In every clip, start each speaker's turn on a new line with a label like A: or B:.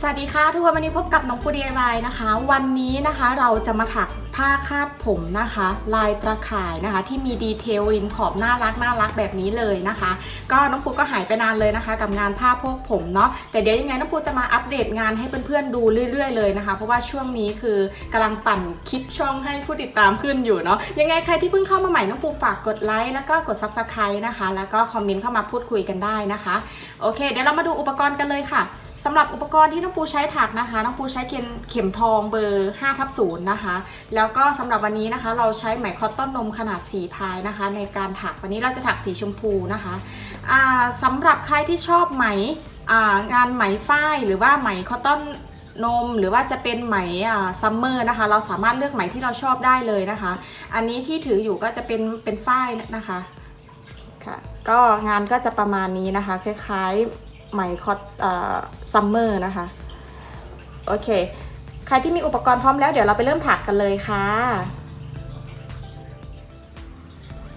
A: สวัสดีค่ะ ทุกคนวันนี้พบกับน้องปู DIY นะคะ วันนี้นะคะเราจะมาถักผ้าคาดผมนะคะ ลายตะข่ายนะคะ ที่มีดีเทลริมขอบน่ารักน่ารักแบบนี้เลยนะคะ ก็น้องปูก็หายไปนานเลยนะคะ กับงานผ้าโพกผมเนาะแต่เดี๋ยวยังไงน้องปูจะมาอัปเดตงานให้เพื่อนๆดูเรื่อย ๆ เลยนะคะ เพราะว่าช่วงนี้คือกำลังปั่นคลิปช่องให้ผู้ติดตามขึ้นอยู่เนาะยังไงใครที่เพิ่งเข้ามาใหม่น้องปูฝากกดไลค์แล้วก็กด Subscribe นะคะ แล้วก็คอมเมนต์เข้ามาพูดคุยกันได้นะคะโอเค เดี๋ยวเรามาดูอุปกรณ์กันเลยค่ะ สำหรับอุปกรณ์ที่น้องปูใช้ถักนะคะน้องปูใช้เข็มเข็มทองเบอร์5ทับ0นย์นะคะ แล้วก็สำหรับวันนี้นะคะ เราใช้ไหมคอตตอนนมขนาด4พายนะคะ ในการถักวันนี้เราจะถักสีชมพูนะคะอ่าสำหรับใครที่ชอบไหมางานไหมฝ้ายหรือว่าไหมคอตตอนนมหรือว่าจะเป็นไหมซัมเมอร์นะคะ เราสามารถเลือกไหมที่เราชอบได้เลยนะคะ อันนี้ที่ถืออยู่ก็จะเป็นเป็นฝ้ายนะคะค่ะก็งานก็จะประมาณนี้นะคะ คล้ายๆ ไหมคอตซัมเมอร์นะคะ โอเค ใครที่มีอุปกรณ์พร้อมแล้วเดี๋ยวเราไปเริ่มถักกันเลยค่ะ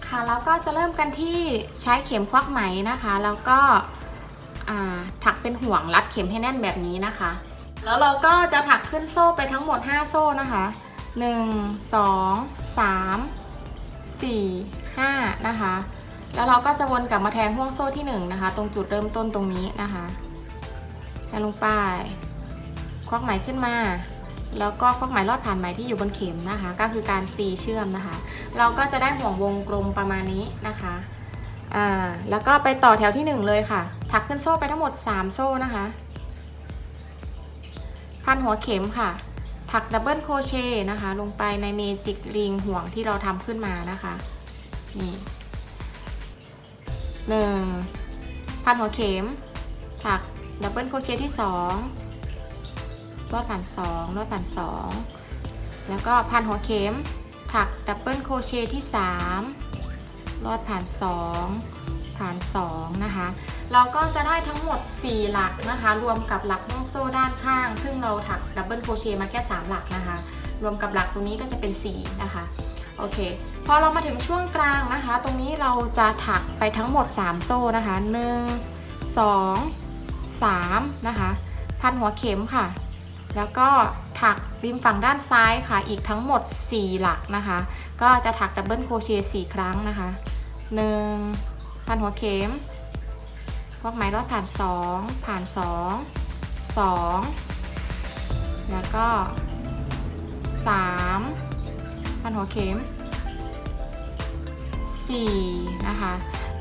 A: ค่ะแล้วก็จะเริ่มกันที่ใช้เข็มควักไหมนะคะ แล้วก็ถักเป็นห่วงรัดเข็มให้แน่นแบบนี้นะคะ แล้วเราก็จะถักขึ้นโซ่ไปทั้งหมด 5 โซ่นะคะ 1 2 3 4 5 นะคะ แล้วเราก็จะวนกลับมาแทงห่วงโซ่ที่1นนะคะ ตรงจุดเริ่มต้นตรงนี้นะคะแทงลงไป ควักไหมขึ้นมา แล้วก็ควักไหมลอดผ่านไหมที่อยู่บนเข็มนะคะ ก็คือการซีเชื่อมนะคะ เราก็จะได้ห่วงวงกลมประมาณนี้นะคะอ่าแล้วก็ไปต่อแถวที่ 1 เลยค่ะ ถักขึ้นโซ่ไปทั้งหมด 3 โซ่นะคะ พันหัวเข็มค่ะ ถักดับเบิลโครเชต์นะคะ ลงไปในเมจิกริงห่วงที่เราทำขึ้นมานะคะ นี่ หนึ่งพันหัวเข็ม ถักดับเบิลโครเชต์ที่สองลอดผ่านสองลอดผ่านสองแล้วก็พันหัวเข็ม ถักดับเบิลโครเชต์ที่สามลอดผ่านสองผ่านสองนะคะ เราก็จะได้ทั้งหมด 4 หลักนะคะ รวมกับหลักห่วงโซ่ด้านข้าง ซึ่งเราถักดับเบิลโครเชต์มาแค่ 3 หลักนะคะ รวมกับหลักตรงนี้ก็จะเป็น 4 นะคะ โอเค พอเรามาถึงช่วงกลางนะคะ ตรงนี้เราจะถักไปทั้งหมด 3 โซ่นะคะ 1 2 3 นะคะ พันหัวเข็มค่ะ แล้วก็ถักริมฝั่งด้านซ้ายค่ะ อีกทั้งหมด 4 หลักนะคะ ก็จะถักดับเบิลโครเชต์4ครั้งนะคะ 1 พันหัวเข็มพวกไหมรอดผ่าน 2 ผ่าน 2 2 แล้วก็ 3 พันหัวเข็ม 4 นะคะ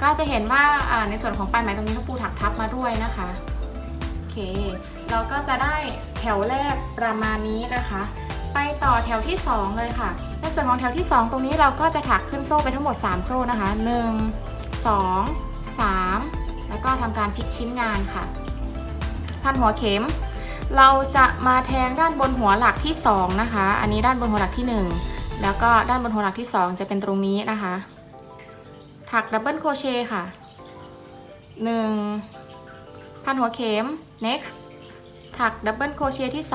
A: ก็จะเห็นว่าในส่วนของปลายไหมตรงนี้ลูกปูถักทับมาด้วยนะคะโอเค เราก็จะได้แถวแรกประมาณนี้นะคะ ไปต่อแถวที่ 2 เลยค่ะ ในส่วนของแถวที่ 2 ตรงนี้เราก็จะถักขึ้นโซ่ไปทั้งหมด 3 โซ่นะคะ 1 2 3 แล้วก็ทำการพลิกชิ้นงานค่ะ พันหัวเข็ม เราจะมาแทงด้านบนหัวหลักที่ 2 นะคะ อันนี้ด้านบนหัวหลักที่ 1 แล้วก็ด้านบนหัวหลักที่ 2 จะเป็นตรงนี้นะคะ ถักดับเบิลโคเชต์ค่ะ 1 พันหัวเข็ม next ถักดับเบิลโคเชต์ที่ 2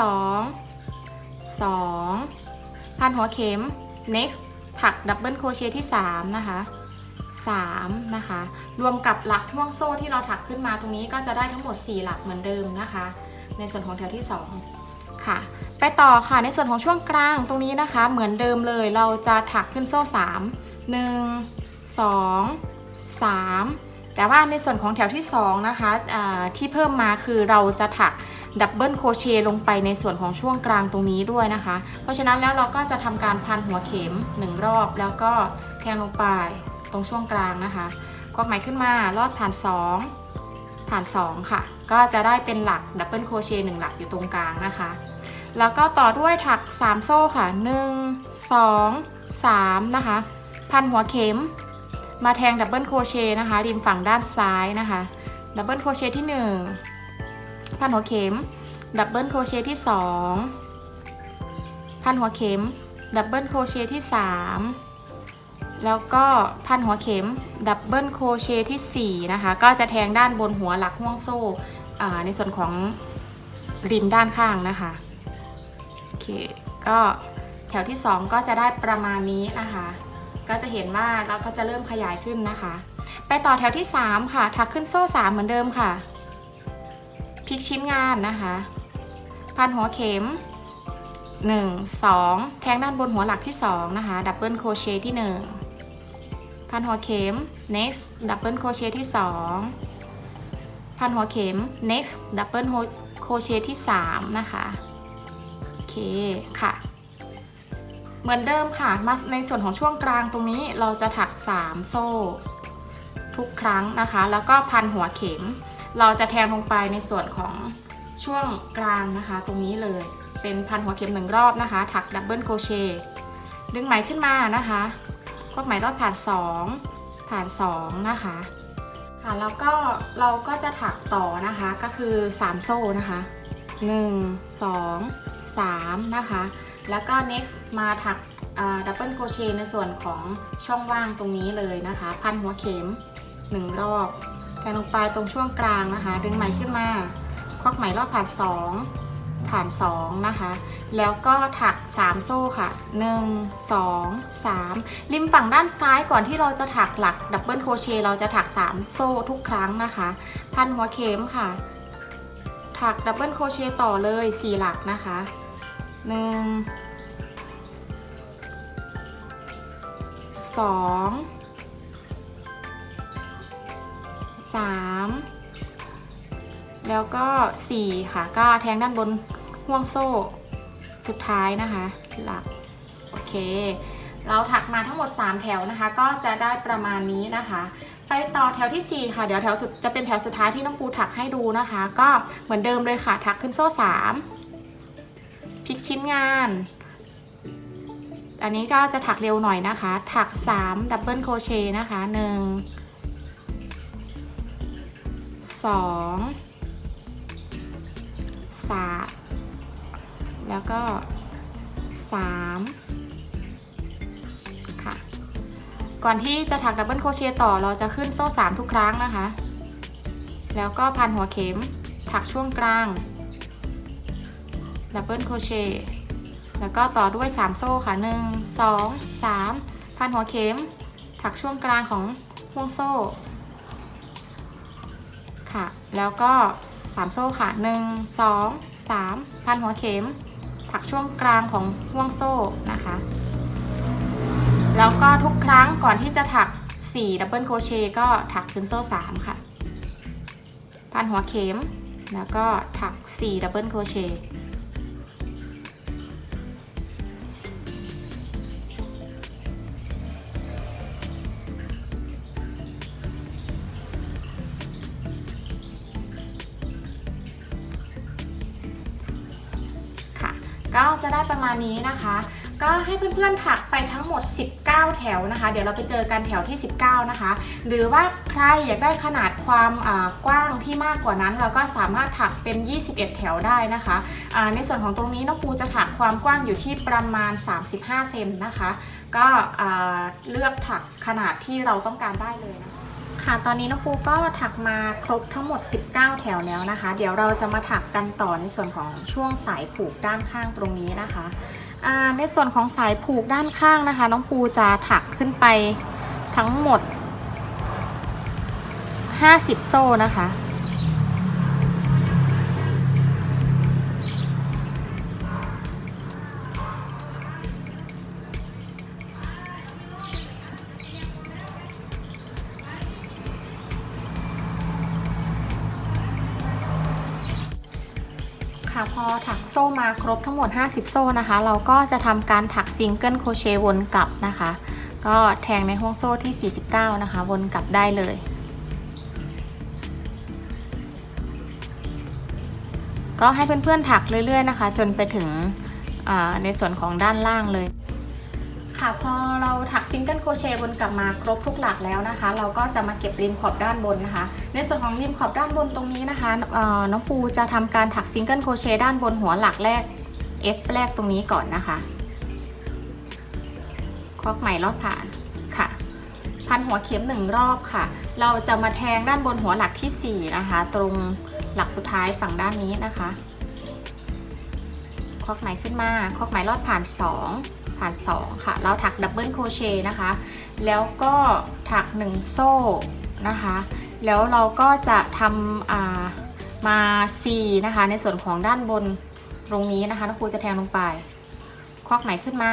A: 2 พันหัวเข็ม next ถักดับเบิลโคเชต์ที่ 3 นะคะ 3 นะคะ รวมกับหลักห่วงโซ่ที่เราถักขึ้นมาตรงนี้ก็จะได้ทั้งหมด 4 หลักเหมือนเดิมนะคะ ในส่วนของแถวที่ 2 ค่ะ ไปต่อค่ะในส่วนของช่วงกลางตรงนี้นะคะ เหมือนเดิมเลยเราจะถักขึ้นโซ่ 3 1 2 3 แต่ว่าในส่วนของแถวที่ 2 นะคะอ่าที่เพิ่มมาคือเราจะถักดับเบิลโครเชต์ลงไปในส่วนของช่วงกลางตรงนี้ด้วยนะคะ เพราะฉะนั้นแล้วเราก็จะทำการพันหัวเข็ม 1 รอบ แล้วก็แทงลงไปตรงช่วงกลางนะคะควักไหมขึ้นมาลอดผ่าน 2 ผ่าน 2 ค่ะ ก็จะได้เป็นหลักดับเบิลโครเชต์1หลักอยู่ตรงกลางนะคะ แล้วก็ต่อด้วยถัก 3 โซ่ค่ะ 1 2 3 นะคะ พันหัวเข็ม มาแทงดับเบิลโครเชต์นะคะ ริมฝั่งด้านซ้ายนะคะ ดับเบิลโครเชต์ที่ 1 พันหัวเข็ม ดับเบิลโครเชต์ที่ 2 พันหัวเข็ม ดับเบิลโครเชต์ที่ 3 แล้วก็พันหัวเข็ม ดับเบิลโครเชต์ที่ 4 นะคะ ก็จะแทงด้านบนหัวหลักห่วงโซ่ในส่วนของริมด้านข้างนะคะ โอเค ก็แถวที่ 2 ก็จะได้ประมาณนี้นะคะ ก็จะเห็นว่าเราก็จะเริ่มขยายขึ้นนะคะ ไปต่อแถวที่ 3 ค่ะ ถักขึ้นโซ่ 3 เหมือนเดิมค่ะ พลิกชิ้นงานนะคะ พันหัวเข็ม 1 2 แทงด้านบนหัวหลักที่ 2 นะคะ ดับเบิลโครเชต์ที่ 1 พันหัวเข็ม next ดับเบิลโครเชต์ที่ 2 พันหัวเข็ม next ดับเบิลโครเชต์ที่ 3 นะคะ โอเคค่ะ เหมือนเดิมค่ะมาในส่วนของช่วงกลางตรงนี้เราจะถัก 3 โซ่ ทุกครั้งนะคะ แล้วก็พันหัวเข็ม เราจะแทงลงไปในส่วนของช่วงกลางนะคะ ตรงนี้เลยเป็นพันหัวเข็มหนึ่งรอบนะคะ ถักดับเบิลโคเชดึงไหมขึ้นมานะคะควักไหมรอบผ่าน 2 ผ่าน 2 นะคะค่ะแล้วก็เราก็จะถักต่อนะคะก็คือ 3 โซ่นะคะ 1 2 3 นะคะ แล้วก็ next มาถักดับเบิลโคเชต์ในส่วนของช่องว่างตรงนี้เลยนะคะ พันหัวเข็ม 1 รอบแทงลงไปตรงช่วงกลางนะคะ ดึงไหมขึ้นมา ควักไหมรอบผ่าน 2 ผ่าน 2 นะคะ แล้วก็ถัก 3 โซ่ค่ะ 1 2 3 ริมฝั่งด้านซ้ายก่อนที่เราจะถักหลักดับเบิลโคเชต์เราจะถัก 3 โซ่ทุกครั้งนะคะ พันหัวเข็มค่ะ ถักดับเบิลโคเชต์ต่อเลย 4 หลักนะคะ 1 2 3แล้วก็4ค่ะ ก็แทงด้านบนห่วงโซ่สุดท้ายนะคะหลักโอเค เราถักมาทั้งหมด 3 แถวนะคะ ก็จะได้ประมาณนี้นะคะ ไปต่อแถวทีสี่4 ค่ะ เดี๋ยวแถวสุดจะเป็นแถวสุดท้ายที่น้องปูถักให้ดูนะคะ ก็เหมือนเดิมเลยค่ะ ถักขึ้นโซ่3พ ลิกชิ้นงาน อันนี้ก็จะถักเร็วหน่อยนะคะ ถัก 3 ดับเบิลโครเชต์นะคะ1สองสามแล้วก็สามค่ะ ก่อนที่จะถักดับเบิลโครเชต์ต่อเราจะขึ้นโซ่สามทุกครั้งนะคะ แล้วก็พันหัวเข็มถักช่วงกลาง ดับเบิลโครเชต์แล้วก็ต่อด้วย 3 โซ่ค่ะ 1 2 3 พันหัวเข็ม ถักช่วงกลางของห่วงโซ่ ค่ะ แล้วก็ 3 โซ่ค่ะ 1 2 3 พันหัวเข็ม ถักช่วงกลางของห่วงโซ่นะคะ แล้วก็ทุกครั้งก่อนที่จะถัก 4 ดับเบิลโครเชต์ก็ถักขึ้นโซ่ 3 ค่ะ พันหัวเข็ม แล้วก็ถัก 4 ดับเบิลโครเชต์ ประมาณนี้นะคะ ก็ให้เพื่อนๆถักไปทั้งหมด 19 แถวนะคะ เดี๋ยวเราไปเจอกันแถวที่ 19 นะคะ หรือว่าใครอยากได้ขนาดความกว้างที่มากกว่านั้น เราก็สามารถถักเป็น 21 แถวได้นะคะอ่าในส่วนของตรงนี้น้องปูจะถักความกว้างอยู่ที่ประมาณ 35 เซนนะคะ ก็เลือกถักขนาดที่เราต้องการได้เลยนะคะ ค่ะตอนนี้น้องปูก็ถักมาครบทั้งหมด 19 แถวแล้วนะคะ เดี๋ยวเราจะมาถักกันต่อในส่วนของช่วงสายผูกด้านข้างตรงนี้นะคะในส่วนของสายผูกด้านข้างนะคะ น้องปูจะถักขึ้นไปทั้งหมด 50 โซ่นะคะ มาครบทั้งหมด 50 โซ่นะคะ เราก็จะทำการถักซิงเกิลโครเชต์วนกลับนะคะ ก็แทงในห่วงโซ่ที่ 49 นะคะ วนกลับได้เลยก็ให้เพื่อนๆถักเรื่อยๆนะคะ จนไปถึงในส่วนของด้านล่างเลย ค่ะพอเราถักซิงเกิลโคเชต์บนกลับมาครบทุกหลักแล้วนะคะ เราก็จะมาเก็บริมขอบด้านบนนะคะ ในส่วนของริมขอบด้านบนตรงนี้นะคะน้องปูจะทำการถักซิงเกิลโคเชต์ด้านบนหัวหลักแรก F แรกตรงนี้ก่อนนะคะควักไหมรอบผ่านค่ะ พันหัวเข็มหนึ่งรอบค่ะ เราจะมาแทงด้านบนหัวหลักที่ 4 นะคะ ตรงหลักสุดท้ายฝั่งด้านนี้นะคะควักไหมขึ้นมาควักไหมรอดผ่าน 2 ผ่าน2ค่ะ เราถักดับเบิลโครเชต์นะคะ แล้วก็ถัก 1 โซ่นะคะ แล้วเราก็จะทำอ่ามา C นะคะ ในส่วนของด้านบนตรงนี้นะคะน้องปูจะแทงลงไป ควักไหมขึ้นมา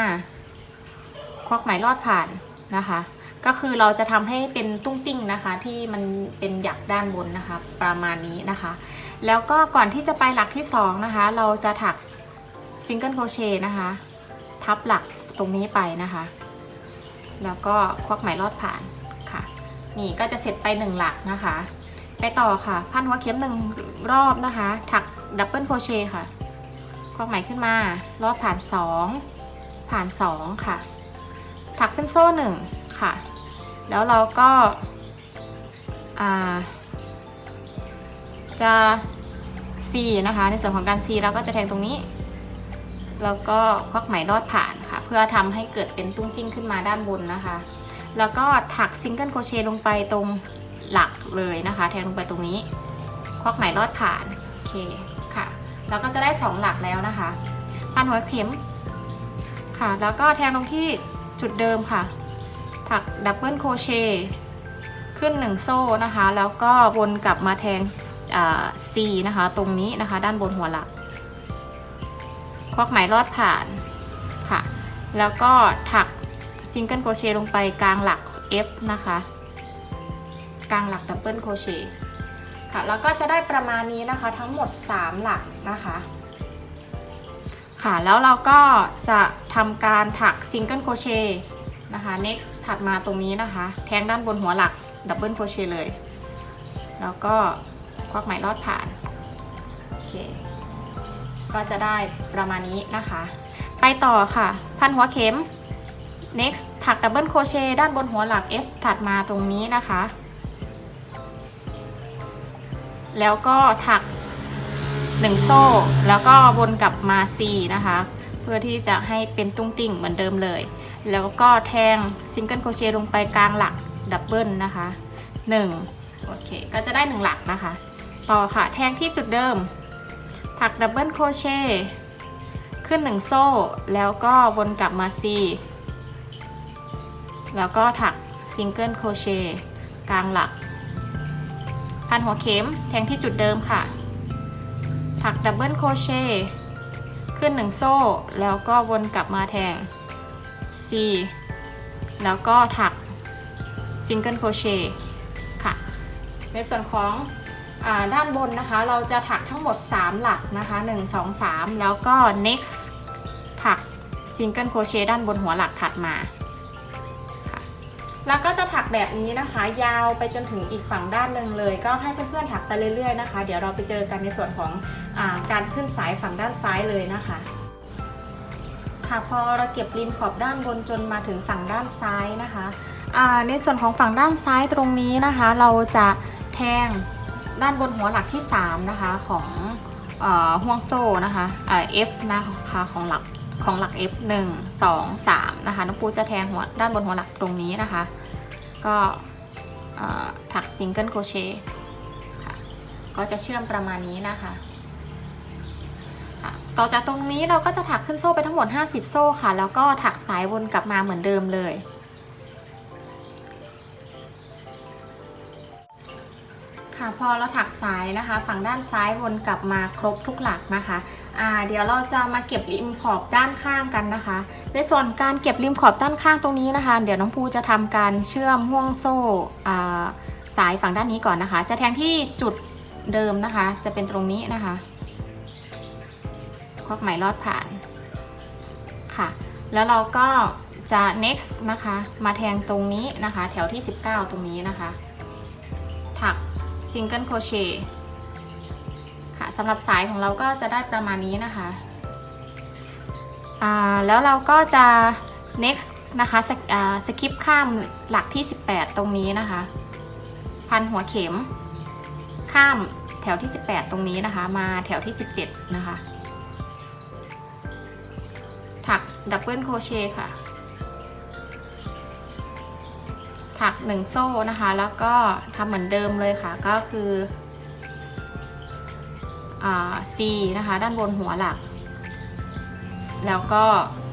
A: ควักไหมลอดผ่านนะคะ ก็คือเราจะทำให้เป็นตุ้งติ้งนะคะ ที่มันเป็นหยักด้านบนนะคะ ประมาณนี้นะคะ แล้วก็ก่อนที่จะไปหลักที่สองนะคะ เราจะถักซิงเกิลโครเชต์นะคะ ทับหลัก ตรงนี้ไปนะคะ แล้วก็ควักไหมลอดผ่านค่ะ นี่ก็จะเสร็จไปหนึ่งหลักนะคะ ไปต่อค่ะ พันหัวเข็มหนึ่งรอบนะคะ ถักดับเบิลโครเชต์ค่ะ ควักไหมขึ้นมา ลอดผ่านสองผ่านสองค่ะ ถักขึ้นโซ่หนึ่งค่ะ แล้วเราก็าจะ C นะคะ ในส่วนของการ C เราก็จะแทงตรงนี้ แล้วก็ควักไหมลอดผ่าน เพื่อทำให้เกิดเป็นตุ้งติ้งขึ้นมาด้านบนนะคะ แล้วก็ถักซิงเกิลโครเชต์ลงไปตรงหลักเลยนะคะ แทงลงไปตรงนี้ ควักไหมลอดผ่านโอเคค่ะ แล้วก็จะได้2หลักแล้วนะคะพันหัวเข็มค่ะ แล้วก็แทงลงที่จุดเดิมค่ะ ถักดับเบิลโครเชต์ขึ้น 1 โซ่นะคะ แล้วก็วนกลับมาแทง C นะคะ ตรงนี้นะคะ ด้านบนหัวหลัก ควักไหมลอดผ่าน แล้วก็ถักซิงเกิลโครเชต์ลงไปกลางหลัก F นะคะ กลางหลักดับเบิลโครเชต์ค่ะแล้วก็จะได้ประมาณนี้นะคะทั้งหมด 3 หลักนะคะค่ะแล้วเราก็จะทำการถักซิงเกิลโครเชต์นะคะ next ถัดมาตรงนี้นะคะ แทงด้านบนหัวหลักดับเบิลโครเชต์เลย แล้วก็ควักไหมลอดผ่าน โอเค ก็จะได้ประมาณนี้นะคะ ไปต่อค่ะ พันหัวเข็ม next ถักดับเบิลโครเชต์ด้านบนหัวหลัก F ถัดมาตรงนี้นะคะ แล้วก็ถัก 1 โซ่ แล้วก็วนกลับมา C นะคะ เพื่อที่จะให้เป็นตุ้งติ่งเหมือนเดิมเลย แล้วก็แทงซิงเกิลโครเชต์ลงไปกลางหลักดับเบิลนะคะ 1 โอเค ก็จะได้ 1 หลักนะคะ ต่อค่ะ แทงที่จุดเดิม ถักดับเบิลโครเชต์ ขึ้น 1 โซ่ แล้วก็วนกลับมา C แล้วก็ถักซิงเกิลโคเชต์กลางหลัก พันหัวเข็มแทงที่จุดเดิมค่ะ ถักดับเบิลโคเชต์ขึ้น 1 โซ่ แล้วก็วนกลับมาแทง C แล้วก็ถักซิงเกิลโคเชต์ค่ะ ในส่วนของ ด้านบนนะคะ เราจะถักทั้งหมด 3 หลักนะคะ 1 2 3 แล้วก็ next ถักซิงเกิลโครเชต์ด้านบนหัวหลักถัดมาแล้วก็จะถักแบบนี้นะคะ ยาวไปจนถึงอีกฝั่งด้านหนึ่งเลย ก็ให้เพื่อนๆถักไปเรื่อยๆนะคะ เดี๋ยวเราไปเจอกันในส่วนของอการขึ้นสายฝั่งด้านซ้ายเลยนะคะ ค่ะพอเราเก็บริมขอบด้านบนจนมาถึงฝั่งด้านซ้ายนะคะในส่วนของฝั่งด้านซ้ายตรงนี้นะคะ เราจะแทง ด้านบนหัวหลักที่ 3 นะคะของอห่วงโซ่นะคะเอ่อ F นะคะของหลักของหลัก F 1 2 3นะคะน้องปูจะแทงหัวด้านบนหัวหลักตรงนี้นะคะ ก็ถักซิงเกิลโคเชต์ก็จะเชื่อมประมาณนี้นะคะค่ะต่อจากตรงนี้เราก็จะถักขึ้นโซ่ไปทั้งหมด 50 โซ่ค่ะ แล้วก็ถักสายวนกลับมาเหมือนเดิมเลย พอเราถักสายนะคะ ฝั่งด้านซ้ายวนกลับมาครบทุกหลักนะคะอ่าเดี๋ยวเราจะมาเก็บริมขอบด้านข้างกันนะคะ ในส่วนการเก็บริมขอบด้านข้างตรงนี้นะคะ เดี๋ยวน้องภูจะทำการเชื่อมห่วงโซ่สายฝั่งด้านนี้ก่อนนะคะ จะแทงที่จุดเดิมนะคะ จะเป็นตรงนี้นะคะควักไหมลอดผ่านค่ะ แล้วเราก็จะ next นะคะ มาแทงตรงนี้นะคะ แถวที่ 19 ตรงนี้นะคะ single crochet ค่ะสำหรับสายของเราก็จะได้ประมาณนี้นะคะอ่าแล้วเราก็จะ next นะคะสสกิปข้ามหลักที่ 18 ตรงนี้นะคะ พันหัวเข็ม ข้ามแถวที่ 18 ตรงนี้นะคะ มาแถวที่ 17 นะคะ ถักดับเบิลโครเชต์ค่ะ ถักหนึ่งโซ่นะคะ แล้วก็ทำเหมือนเดิมเลยค่ะ ก็คืออ่า C นะคะ ด้านบนหัวหลัก แล้วก็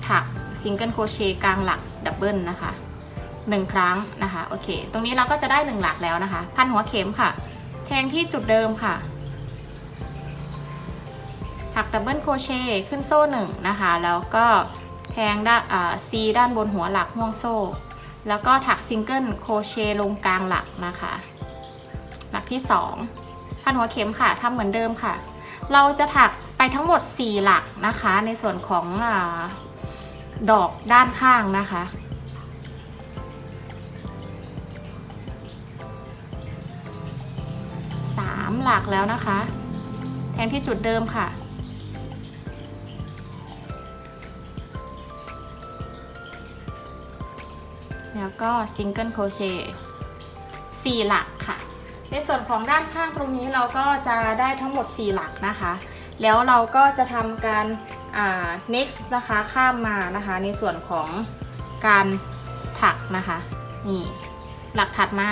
A: ถักซิงเกิลโคเชต์กลางหลักดับเบิลนะคะหนึ่งครั้งนะคะ โอเค ตรงนี้เราก็จะได้หนึ่งหลักแล้วนะคะ พันหัวเข็มค่ะ แทงที่จุดเดิมค่ะ ถักดับเบิลโคเชต์ขึ้นโซ่หนึ่งนะคะ แล้วก็แทงด้าน C ด้านบนหัวหลักห่วงโซ่ แล้วก็ถักซิงเกิลโครเชต์ลงกลางหลักนะคะ หลักที่2พันหัวเข็มค่ะทำเหมือนเดิมค่ะ เราจะถักไปทั้งหมด 4 หลักนะคะ ในส่วนของอดอกด้านข้างนะคะสามหลักแล้วนะคะ แทงที่จุดเดิมค่ะ แล้วก็ซิงเกิลโครเชต์สี่หลักค่ะ ในส่วนของด้านข้างตรงนี้เราก็จะได้ทั้งหมด 4 หลักนะคะ แล้วเราก็จะทำการ next นะคะข้ามมานะคะ ในส่วนของการถักนะคะนี่หลักถัดมา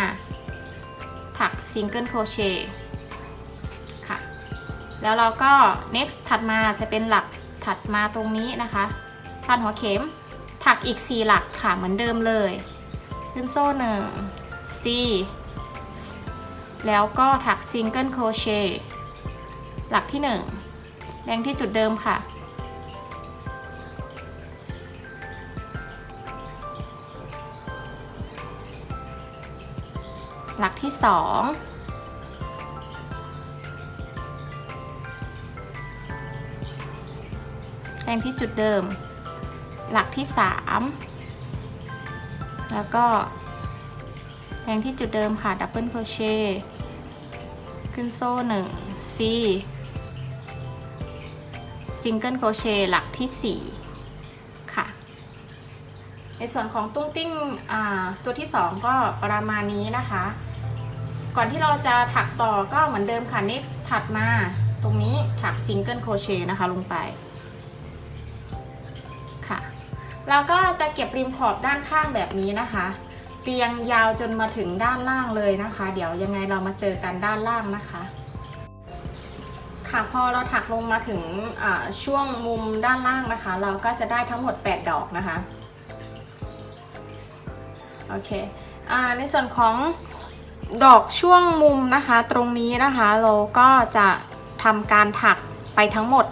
A: ถักซิงเกิลโครเชต์ค่ะ แล้วเราก็ next ถัดมาจะเป็นหลักถัดมาตรงนี้นะคะพันหัวเข็มถักอีก 4 หลักค่ะเหมือนเดิมเลย ขึ้นโซ่หนึ่ง C แล้วก็ถักซิงเกิลโครเชต์หลักที่1แรงที่จุดเดิมค่ะ หลักที่2แรงที่จุดเดิม หลักที่3 แล้วก็แทงที่จุดเดิมค่ะดับเบิลโครเชต์ขึ้นโซ่1 C ซิงเกิลโครเชต์หลักที่ 4 ค่ะ ในส่วนของตุ้งติ้งตัวที่ 2 ก็ประมาณนี้นะคะ ก่อนที่เราจะถักต่อก็เหมือนเดิมค่ะ next ถัดมาตรงนี้ถักซิงเกิลโครเชต์นะคะลงไป เราก็จะเก็บริมขอบด้านข้างแบบนี้นะคะ เรียงยาวจนมาถึงด้านล่างเลยนะคะ เดี๋ยวยังไงเรามาเจอกันด้านล่างนะคะ ค่ะพอเราถักลงมาถึงช่วงมุมด้านล่างนะคะ เราก็จะได้ทั้งหมด 8 ดอกนะคะโอเคอในส่วนของดอกช่วงมุมนะคะ ตรงนี้นะคะเราก็จะทำการถักไปทั้งหมด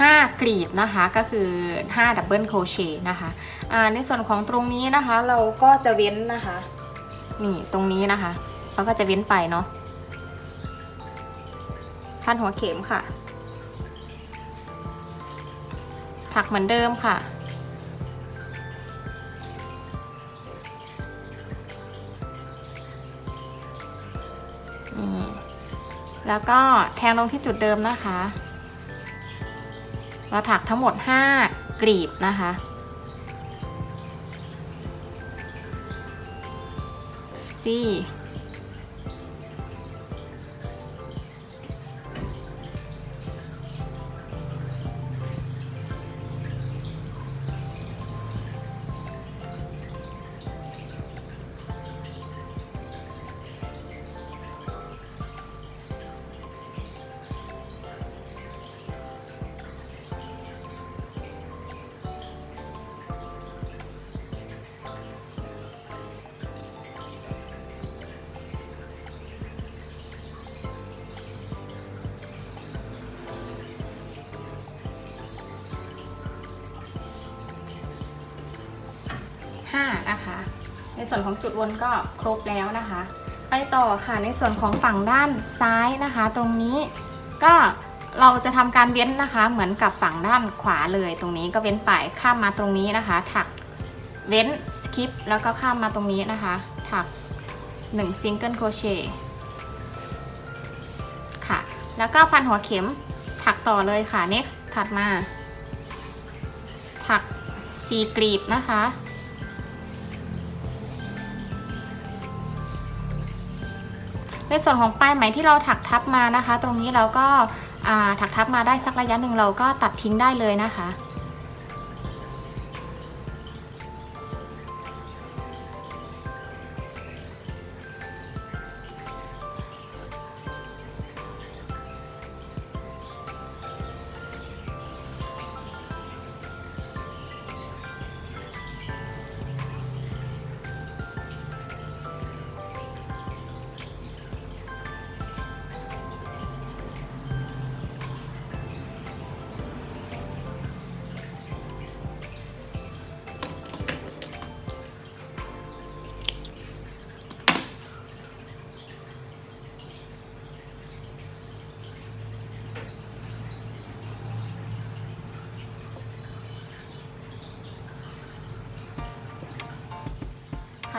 A: 5กลีบนะคะก็คือ5ดับเบิลโครเชต์นะคะอ่าในส่วนของตรงนี้นะคะเราก็จะเว้นนะคะนี่ตรงนี้นะคะ เราก็จะเว้นไปเนาะพันหัวเข็มค่ะ ถักเหมือนเดิมค่ะแล้วก็แทงลงที่จุดเดิมนะคะ เราถักทั้งหมด 5 กลีบนะคะ สี่ ส่วนของจุดวนก็ครบแล้วนะคะ ไปต่อค่ะในส่วนของฝั่งด้านซ้ายนะคะ ตรงนี้ก็เราจะทำการเว้นนะคะ เหมือนกับฝั่งด้านขวาเลยตรงนี้ก็เว้นไปข้ามมาตรงนี้นะคะ ถักเว้นสคิปแล้วก็ข้ามมาตรงนี้นะคะ ถัก1ซิงเกิลโครเชต์ค่ะ แล้วก็พันหัวเข็มถักต่อเลยค่ะ next ถัดมา ถัก4กลีบนะคะ ในส่วนของปลายไหมที่เราถักทับมานะคะ ตรงนี้เราก็ถักทับมาได้สักระยะหนึ่งเราก็ตัดทิ้งได้เลยนะคะ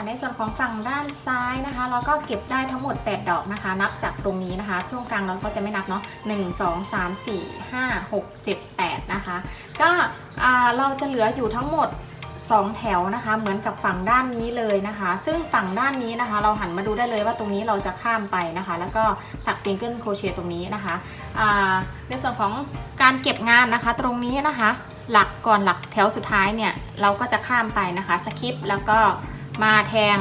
A: ในส่วนของฝั่งด้านซ้ายนะคะ เราก็เก็บได้ทั้งหมด 8 ดอกนะคะ นับจากตรงนี้นะคะ ช่วงกลางเราก็จะไม่นับเนาะ1 2 3 4 5 6 7 8 นะคะ ก็เราจะเหลืออยู่ทั้งหมด 2 แถวนะคะ เหมือนกับฝั่งด้านนี้เลยนะคะ ซึ่งฝั่งด้านนี้นะคะ เราหันมาดูได้เลยว่าตรงนี้เราจะข้ามไปนะคะ แล้วก็ถักซิงเกิลโครเชต์ตรงนี้นะคะในส่วนของการเก็บงานนะคะตรงนี้นะคะ หลักก่อนหลักแถวสุดท้ายเนี่ยเราก็จะข้ามไปนะคะสคิปแล้วก็ มาแทง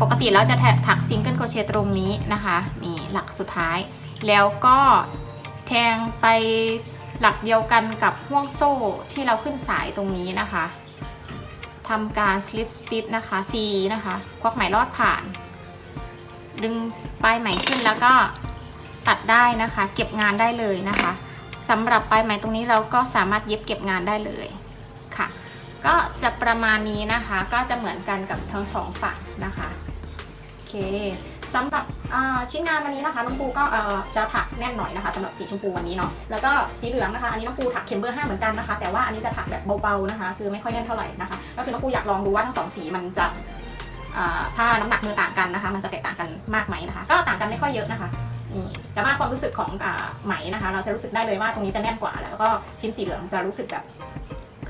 A: ปกติเราจะถักซิงเกิลโครเชต์ตรงนี้นะคะนี่หลักสุดท้าย แล้วก็แทงไปหลักเดียวกันกับห่วงโซ่ที่เราขึ้นสายตรงนี้นะคะทำการ slip stitch นะคะ C นะคะควักไหมลอดผ่าน ดึงปลายไหมขึ้นแล้วก็ตัดได้นะคะ เก็บงานได้เลยนะคะสำหรับปลายไหมตรงนี้เราก็สามารถเย็บเก็บงานได้เลย ก็จะประมาณนี้นะคะ ก็จะเหมือนกันกับทั้งสองฝั่งนะคะโอเคสำหรับชิ้นงานวันนี้นะคะน้องปูก็จะถักแน่นหน่อยนะคะสำหรับสีชมพูวันนี้เนาะแล้วก็สีเหลืองนะคะอันนี้น้องปูถักเข็มเบอร์ห้าเหมือนกันนะคะ แต่ว่าอันนี้จะถักแบบเบาๆนะคะ คือไม่ค่อยแน่นเท่าไหร่นะคะ ก็คือน้องปูอยากลองดูว่าทั้งสองสีมันจะอ่าถ้าน้ำหนักมือต่างกันนะคะ มันจะแตกต่างกันมากไหมนะคะ ก็ต่างกันไม่ค่อยเยอะนะคะนี่แต่ว่าความรู้สึกของอไหมนะคะ เราจะรู้สึกได้เลยว่าตรงนี้จะแน่นกว่าแล้วก็ชิ้นสีเหลืองจะรู้สึกแบบ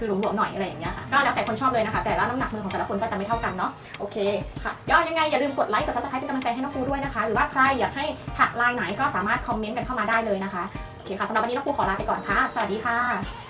A: คือหลวมๆหน่อยอะไรอย่างเงี้ยค่ะก็แล้วแต่คนชอบเลยนะคะ แต่ละน้ำหนักมือของแต่ละคนก็จะไม่เท่ากันเนาะโอเคค่ะย่อยังไงอย่าลืมกดไลค์กดซับสไครป์เป็นกำลังใจให้น้องปูด้วยนะคะ หรือว่าใครอยากให้ถักลายไหนก็สามารถคอมเมนต์กันเข้ามาได้เลยนะคะโอเคค่ะสำหรับวันนี้น้องปูขอลาไปก่อนค่ะ สวัสดีค่ะ